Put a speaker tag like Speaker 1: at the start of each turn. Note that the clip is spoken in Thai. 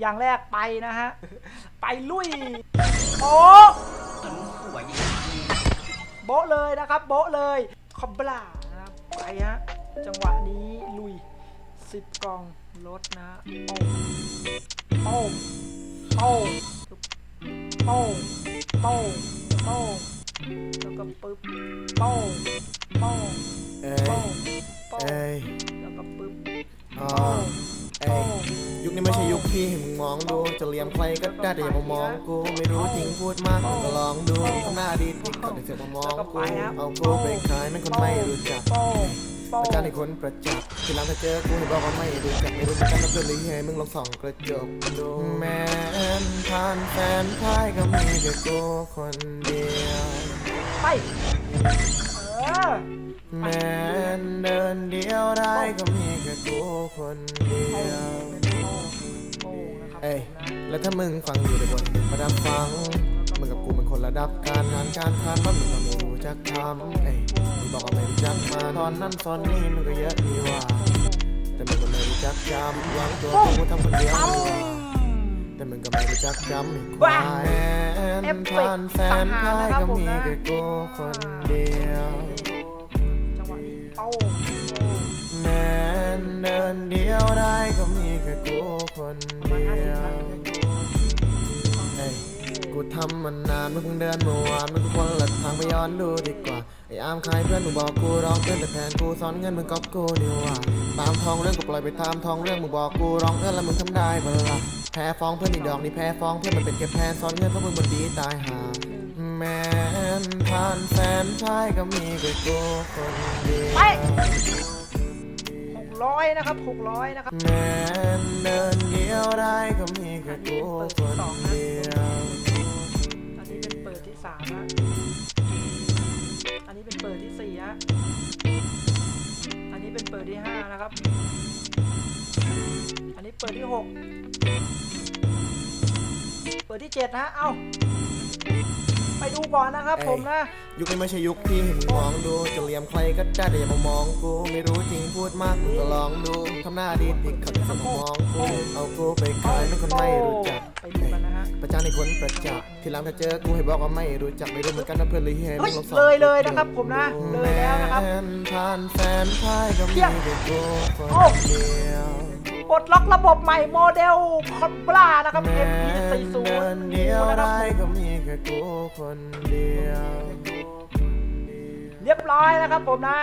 Speaker 1: อย่างแรกไปนะฮะ ไปลุยโอ้
Speaker 2: แต่มึงสวยอีก
Speaker 1: โบ๊ะเลยนะครับ โบ๊ะเลยคอมบลานะครับไปฮะจังหวะนี้ลุยสิบกล่องรถนะโป้งโป้งโป้งโป้งโป้งแล้วก็ปึ๊บโป้งโป้ง
Speaker 3: เอ้
Speaker 1: โป้
Speaker 3: ย
Speaker 1: งโป้ง
Speaker 3: เอ้ย
Speaker 1: แล้วก็ปึ๊บ
Speaker 3: อ๋อ
Speaker 1: โป้ง
Speaker 3: เอ้ยยุ คนี้ไม่ใช่ยุคพี่ให้มึงมองดูจะเลียมใครก็ได้แต่อย่ามามองกูไม่รู้จริงพูดมากก็ลองดูหน้าดีดีก็ได้เสือกมามองกูเอากูไปขายแม่งคนไม่รู้จัก
Speaker 1: ป้งโป้ง
Speaker 3: อาจารให้คนประจักษ์ทีหลังถ้าเจอกูให้บอกว่าไม่รู้จักไม่รู้เหมือนกันนะเพื่อนหรือยังไงมึงลองส่องกระจกดูแม้นผ่านแฟนพายก็มีแค่กูคนเดียว
Speaker 1: ไปเออ
Speaker 3: แม้นเดินเดียวได้ก็มีแค่กูคนเดียว เอ้ย
Speaker 1: ผมนะ
Speaker 3: แล้วถ้ามึงฟังอยู่ในบทมาดับฟังมึงกับกูมันคนระดับการงานการทานว่ามึงก็ไม่รู้จักทำเอ้ยมึงบอกว่าไม่รู้จักมาตอนนั้นตอนนี้มันก็เยอะดีว่า แต่มึงก็ไม่รู้จักจำวางตัวกูทำคนเดียวดีกว่าแต่มึงก็ไม่รู้จักจำอีกควายแอนทานแฟนพายก็มีแค่กูคนเดียว
Speaker 1: จังหวะนี้โป้ง
Speaker 3: แม้นเดินเดียว ได้ก็มีแค่กูคนเดียวเอ้ยกูทำมันนานมึงเพิ่งเดินเมื่อวานมึงคนละทางไปย้อนดูดีกว่าไอ้อามใครเพื่อนมึงบอกกูร้องเพื่อนแต่แทนกูซ้อนเงินมึงก๊อปกูนี่หว่าตามทองเรื่องกูปล่อยไปตามทองเรื่องมึงบอกกูร้องเอื้อนแล้วมึงทำได้เปล่าแพ้ฟ้องเพื่อนอีกดอกนี่แพ้ฟ้องเพื่อนมันเป็นแค่แพนซ้อนเงินเพราะมึงมันดีตายหาแมนผ่านแฟนชายก็มีแค่กูคนเดียว
Speaker 1: ไปหกร้อยนะครับหกร้อยนะครับ
Speaker 3: แม้นเดินเดียวได้ก็มีแค่กูคนเดียว
Speaker 1: อันนี้เป็นเปิดที่สามฮะอันนี้เป็นเปิดที่สี่ฮะอันนี้เป็นเปิดที่ห้านะครับ อันนี้เปิดที่หกเปิดที่เจ็ดฮะ เอ้า ไปดูก่อนนะครับผมนะ
Speaker 3: ยุคนี้ไม่ใช่ยุคพี่ให้มึงมองดูจะเลียมใครก็ได้แต่อย่ามามองกูไม่รู้จริงพูดมากมึงก็ลองดูทำหน้าดีดีเขาจะมามองกูเอากูไปขายไม่คนไม่รู้จัก
Speaker 1: ไปดูกันนะฮะ
Speaker 3: ประจานในคนประจักษ์ทีหลังถ้าเจอกูให้บอกว่าไม่รู้จักไม่รู้เหมือนกันนะเพื่อนหรือเฮ้ย
Speaker 1: เฮ้ย
Speaker 3: มึงลองสอบ
Speaker 1: เลยเลยนะครับผมนะเลยแล้วนะครับ
Speaker 3: แฟนผ่านแฟนพายก็มีแค่กูคน
Speaker 1: โอ้
Speaker 3: เดียว
Speaker 1: ปลดล็อกระบบใหม่โมเดลคอนบลานะครับ
Speaker 3: แม้
Speaker 1: MP40
Speaker 3: เดินเดียว
Speaker 1: นะครับ
Speaker 3: ได้ก็มีแค่กูคนเดียว
Speaker 1: เรียบร้อยนะครับผมนะ